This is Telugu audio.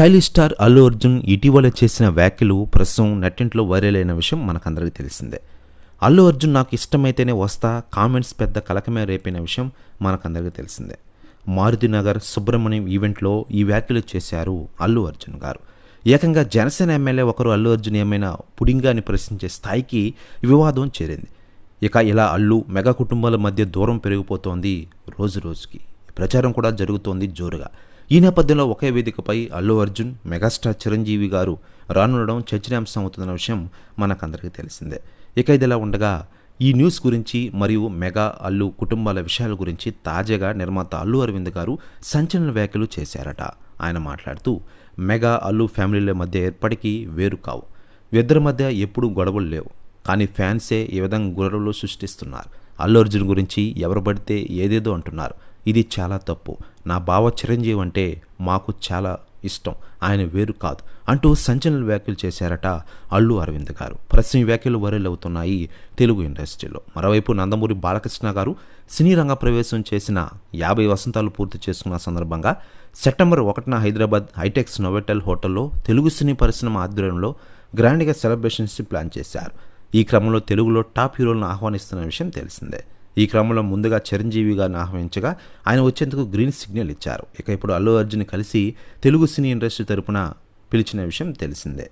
స్టైలిష్ స్టార్ అల్లు అర్జున్ ఇటీవల చేసిన వ్యాఖ్యలు ప్రస్తుతం నెట్టింట్లో వైరల్ అయిన విషయం మనకందరికీ తెలిసిందే. అల్లు అర్జున్ నాకు ఇష్టమైతేనే వస్తా కామెంట్స్ పెద్ద కలకమే రేపిన విషయం మనకందరికీ తెలిసిందే. మారుతినగర్ సుబ్రహ్మణ్యం ఈవెంట్లో ఈ వ్యాఖ్యలు చేశారు అల్లు అర్జున్ గారు. ఏకంగా జనసేన ఎమ్మెల్యే ఒకరు అల్లు అర్జున్ ఏమైనా పుడింగాన్ని ప్రశ్నించే స్థాయికి వివాదం చేరింది. ఇక ఇలా అల్లు మెగా కుటుంబాల మధ్య దూరం పెరిగిపోతోంది రోజు రోజుకి. ప్రచారం కూడా జరుగుతోంది జోరుగా. ఈ నేపథ్యంలో ఒకే వేదికపై అల్లు అర్జున్ మెగాస్టార్ చిరంజీవి గారు రానుండడం చర్చనీయాంశం అవుతున్న విషయం మనకందరికీ తెలిసిందే. ఇక ఇదిలా ఉండగా ఈ న్యూస్ గురించి మరియు మెగా అల్లు కుటుంబాల విషయాల గురించి తాజాగా నిర్మాత అల్లు అరవింద్ గారు సంచలన వ్యాఖ్యలు చేశారట. ఆయన మాట్లాడుతూ మెగా అల్లు ఫ్యామిలీల మధ్య ఎప్పటికీ వేరు కావు. ఇద్దరి మధ్య ఎప్పుడూ గొడవలు లేవు. కానీ ఫ్యాన్సే ఈ విధంగా గొడవలు సృష్టిస్తున్నారు. అల్లు అర్జున్ గురించి ఎవరు పడితే ఏదేదో అంటున్నారు. ఇది చాలా తప్పు. నా బావ చిరంజీవి అంటే మాకు చాలా ఇష్టం. ఆయన వేరు కాదు. అంటూ సంచలన వ్యాఖ్యలు చేశారట అల్లు అరవింద్ గారు. ప్రస్తుతం వ్యాఖ్యలు వైరల్ అవుతున్నాయి తెలుగు ఇండస్ట్రీలో. మరోవైపు నందమూరి బాలకృష్ణ గారు సినీ రంగ ప్రవేశం చేసిన యాభై వసంతాలు పూర్తి చేసుకున్న సందర్భంగా సెప్టెంబర్ ఒకటిన హైదరాబాద్ హైటెక్స్ నోవెటల్ హోటల్లో తెలుగు సినీ పరిశ్రమ ఆధ్వర్యంలో గ్రాండ్గా సెలబ్రేషన్స్ ప్లాన్ చేశారు. ఈ క్రమంలో తెలుగులో టాప్ హీరోలను ఆహ్వానిస్తున్న విషయం తెలిసిందే. ఈ క్రమంలో ముందుగా చిరంజీవి గారిని ఆహ్వానించగా ఆయన వచ్చేందుకు గ్రీన్ సిగ్నల్ ఇచ్చారు. ఇక ఇప్పుడు అల్లు అర్జున్ కలిసి తెలుగు సినీ ఇండస్ట్రీ తరపున పిలిచిన విషయం తెలిసిందే.